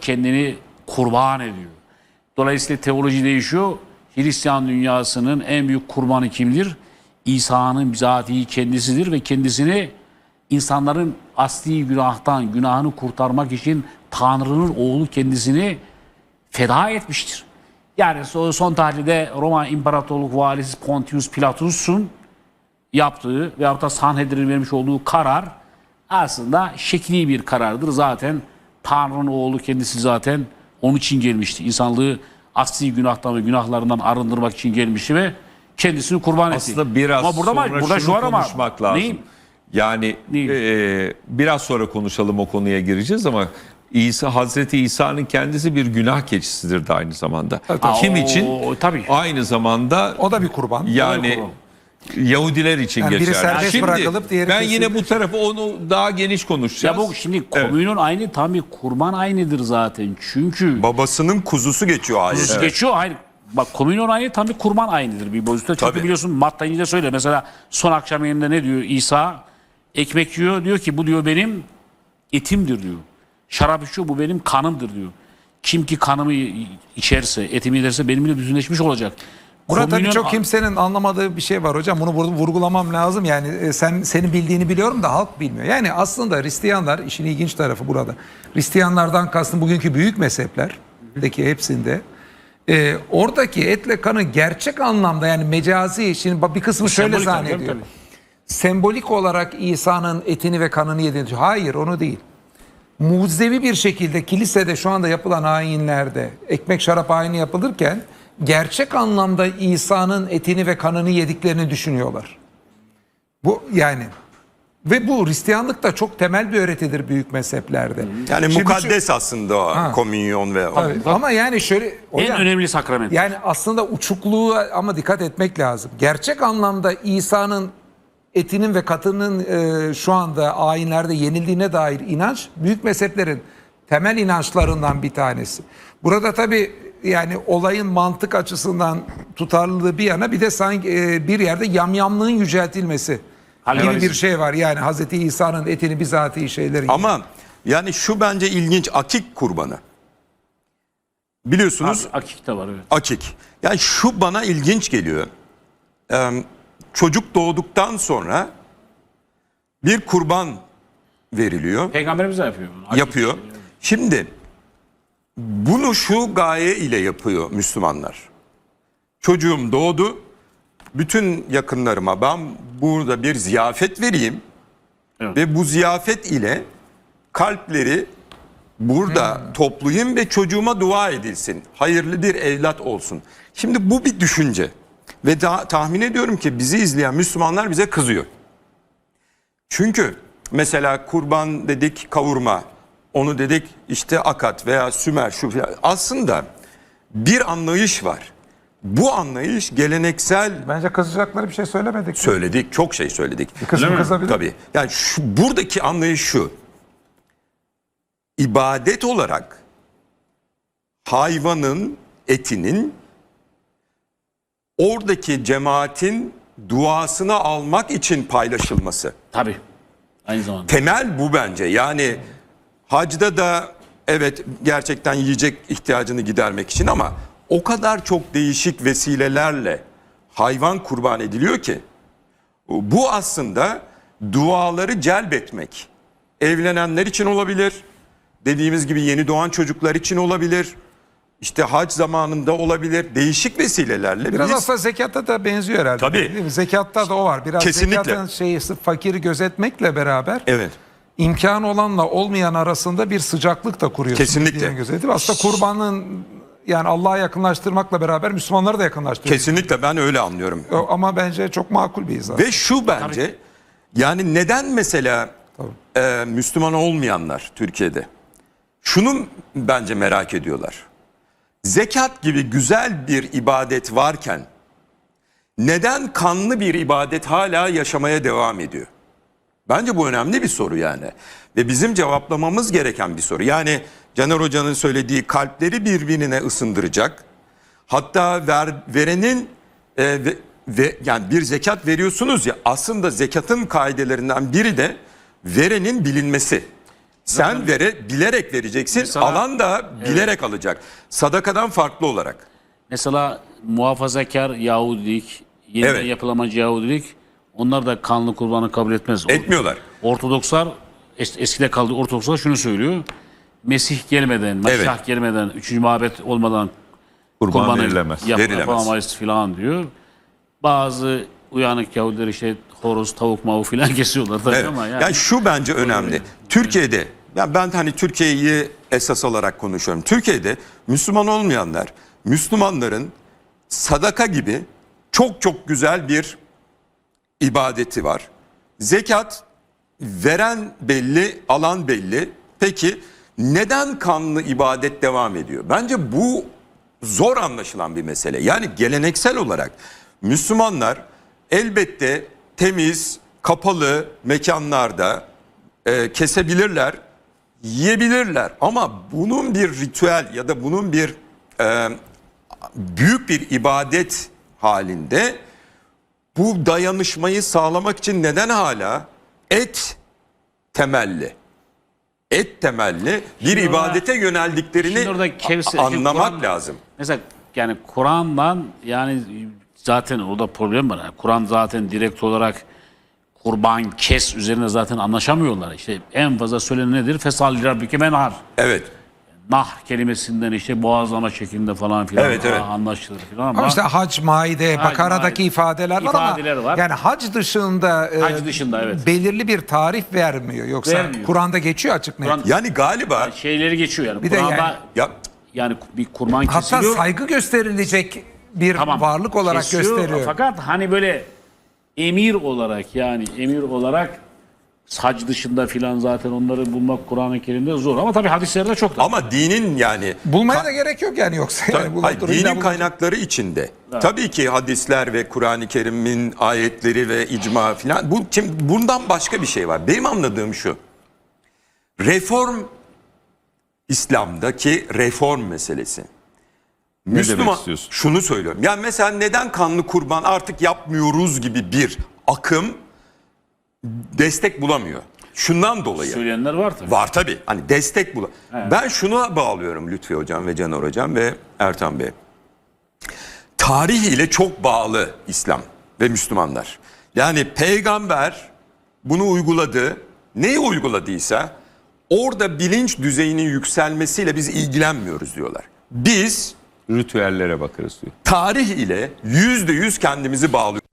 kendini kurban ediyor. Dolayısıyla teoloji değişiyor. Hristiyan dünyasının en büyük kurbanı kimdir? İsa'nın bizatihi kendisidir ve kendisini insanların asli günahtan, günahını kurtarmak için Tanrı'nın oğlu kendisini feda etmiştir. Yani so- son tahlilde Roma İmparatorluk Valisi Pontius Pilatus'un yaptığı veyahut da Sanhedrin'in vermiş olduğu karar aslında şekli bir karardır. Zaten Tanrı'nın oğlu kendisi zaten onun için gelmişti. İnsanlığı asli günahtan ve günahlarından arındırmak için gelmişti ve kendisini kurban etti. Aslında biraz ama burada, sonra ama- burada şunu şu var ama konuşmak lazım. Neyin? Yani Neyin? e, biraz sonra konuşalım o konuya gireceğiz ama İsa Hazreti İsa'nın kendisi bir günah keçisidir de aynı zamanda. Kim Aa, için? o- tabii. Aynı zamanda O da bir kurban. yani Yahudiler için Yani biri geçerli. serbest Şimdi bırakılıp diğeri ben yine kesilmiş. bu tarafı onu daha geniş konuşacağız. Ya bu şimdi komünün aynı tam bir kurban aynıdır zaten. Çünkü Babasının kuzusu geçiyor ayette. Kuzusu geçiyor aynı. Bak komünyon aynı tam bir kurban aynıdır bir boyutta. Çünkü biliyorsun Matta İncil'de söyle. Mesela son akşam yemeğinde ne diyor İsa? Ekmek yiyor diyor ki bu diyor benim etimdir diyor. Şarap içiyor bu benim kanımdır diyor. Kim ki kanımı içerse, etimi yerse benimle bütünleşmiş olacak. Burada tabii Komünyon- çok kimsenin anlamadığı bir şey var hocam. Bunu vur- vurgulamam lazım. Yani e, sen senin bildiğini biliyorum da halk bilmiyor. Yani aslında Hristiyanlar işin ilginç tarafı burada. Hristiyanlardan kastım bugünkü büyük mezheplerdeki hepsinde e, oradaki etle kanı gerçek anlamda yani mecazi şimdi bir kısmı şöyle sembolik zannediyor. Sembolik olarak İsa'nın etini ve kanını yediğini Hayır onu değil. Mucizevi bir şekilde kilisede şu anda yapılan ayinlerde ekmek şarap ayini yapılırken gerçek anlamda İsa'nın etini ve kanını yediklerini düşünüyorlar. Bu yani ve bu Hristiyanlıkta çok temel bir öğretidir büyük mezheplerde. Yani Şimdi mukaddes aslında o Ha. komünyon ve o. Tabii. Ama yani şöyle en hocam, önemli sakrament. yani aslında uçukluğu ama dikkat etmek lazım. Gerçek anlamda İsa'nın etinin ve katının e, şu anda ayinlerde yenildiğine dair inanç büyük mezheplerin temel inançlarından bir tanesi. Burada tabi yani olayın mantık açısından tutarlılığı bir yana bir de sanki e, bir yerde yamyamlığın yüceltilmesi gibi bir şey var. Yani Hazreti İsa'nın etini bizatihi şeylerin Ama yani şu bence ilginç akik kurbanı. Biliyorsunuz Akik de var evet. akik. Yani şu bana ilginç geliyor. Ee, çocuk doğduktan sonra bir kurban veriliyor. Peygamberimiz de yapıyor. bunu. Akik yapıyor. Şimdi bunu şu gaye ile yapıyor Müslümanlar. Çocuğum doğdu. Bütün yakınlarıma ben burada bir ziyafet vereyim. Evet. Ve bu ziyafet ile kalpleri burada toplayayım ve çocuğuma dua edilsin. Hayırlı bir evlat olsun. Şimdi bu bir düşünce. Ve da, tahmin ediyorum ki bizi izleyen Müslümanlar bize kızıyor. Çünkü mesela kurban dedik kavurma, onu dedik işte akat veya sümer şu filan. Aslında bir anlayış var. Bu anlayış geleneksel Bence kızacakları bir şey söylemedik. söyledik, çok şey söyledik. Bir kısmı kızabilir. Tabii. Yani şu, buradaki anlayış şu. İbadet olarak hayvanın etinin oradaki cemaatin duasını almak için paylaşılması. Tabii. Aynı zamanda. Temel bu bence. Yani hacda da evet gerçekten yiyecek ihtiyacını gidermek için ama o kadar çok değişik vesilelerle hayvan kurban ediliyor ki bu aslında duaları celbetmek. Evlenenler için olabilir. Dediğimiz gibi yeni doğan çocuklar için olabilir. İşte hac zamanında olabilir. Değişik vesilelerle Biraz biz aslında zekatta da benziyor herhalde. Tabii. Değil mi? Zekatta da o var. Biraz Kesinlikle. zekatın şeyi fakiri gözetmekle beraber evet imkanı olanla olmayan arasında bir sıcaklık da kuruyorsun. Kesinlikle. gözetip. Aslında kurbanın yani Allah'a yakınlaştırmakla beraber Müslümanları da yakınlaştırıyor. kesinlikle ben öyle anlıyorum. Ama bence çok makul bir izah. Ve şu bence yani neden mesela Tabii. e, Müslüman olmayanlar Türkiye'de şunu bence merak ediyorlar. Zekat gibi güzel bir ibadet varken neden kanlı bir ibadet hala yaşamaya devam ediyor? Bence bu önemli bir soru yani. Ve bizim cevaplamamız gereken bir soru. Yani Caner Hoca'nın söylediği kalpleri birbirine ısındıracak. Hatta ver, verenin e, ve, ve yani bir zekat veriyorsunuz ya aslında zekatın kaidelerinden biri de verenin bilinmesi. Sen vere, bilerek vereceksin. Mesela- alan da bilerek alacak. Sadakadan farklı olarak. Mesela muhafazakar Yahudilik, yeniden Evet. yapılamacı Yahudilik onlar da kanlı kurbanı kabul etmez. Etmiyorlar. Ortodokslar es- eskide kaldı Ortodokslar şunu söylüyor. Mesih gelmeden, Mesih Evet. gelmeden, üçüncü mabet olmadan Kurban kurbanı verilemez. yap- Verilemez. yapamayız filan diyor. Bazı uyanık Yahudiler işte horoz, tavuk, mavu filan kesiyorlar tabii Evet. ama yani. Yani şu bence önemli. Türkiye'de ya ben hani Türkiye'yi esas alarak konuşuyorum. Türkiye'de Müslüman olmayanlar Müslümanların sadaka gibi çok çok güzel bir ibadeti var. Zekat veren belli, alan belli. Peki neden kanlı ibadet devam ediyor? Bence bu zor anlaşılan bir mesele. Yani geleneksel olarak Müslümanlar elbette temiz, kapalı mekanlarda e, kesebilirler, yiyebilirler. Ama bunun bir ritüel ya da bunun bir e, büyük bir ibadet halinde bu dayanışmayı sağlamak için neden hala et temelli et temelli bir Şimdi orada- ibadete yöneldiklerini orada a- anlamak Kur'an- lazım. Mesela yani Kur'an'dan yani zaten orada problem var. Yani Kur'an zaten direkt olarak kurban kes üzerine zaten anlaşamıyorlar. İşte en fazla söylenen nedir? Fesal rabbike menhar. Evet. Nah kelimesinden işte boğazlama şeklinde falan filan Evet, evet. anlaşılır filan ama, Ama işte hac, maide, Hac, Bakara'daki maide. ifadeler var İfadeler ama var. yani hac dışında e, Hac dışında, evet. belirli bir tarih vermiyor. Yoksa Vermiyor. Kur'an'da geçiyor açık net. Kur'an- Yani galiba şeyleri geçiyor yani. Bir de Kur'an'da yani- yani, ya bir kurban Hatta kesiliyor. saygı gösterilecek bir Tamam, varlık olarak kesiyor. gösteriyor. Fakat hani böyle emir olarak yani emir olarak sac dışında filan zaten onları bulmak Kur'an-ı Kerim'de zor ama tabii hadislerde çok da. ama dinin yani Bulmaya da gerek yok yani yoksa. Yani Hayır, dinin kaynakları içinde. Tabii ki hadisler ve Kur'an-ı Kerim'in ayetleri ve icma filan. Bu şimdi bundan başka bir şey var. Benim anladığım şu. Reform İslam'daki reform meselesi. Müslüman istiyorsun? şunu söylüyorum. Yani mesela neden kanlı kurban artık yapmıyoruz gibi bir akım destek bulamıyor. Şundan dolayı. Söyleyenler var tabii. Var tabii. Hani destek bul. Ben şunu bağlıyorum Lütfi Hocam ve Caner Hocam ve Ertan Bey. Tarih ile çok bağlı İslam ve Müslümanlar. Yani peygamber bunu uyguladı. Neyi uyguladıysa orada bilinç düzeyinin yükselmesiyle biz ilgilenmiyoruz diyorlar. Biz Ritüellere bakarız diyor. tarih ile yüzde yüz kendimizi bağlıyoruz.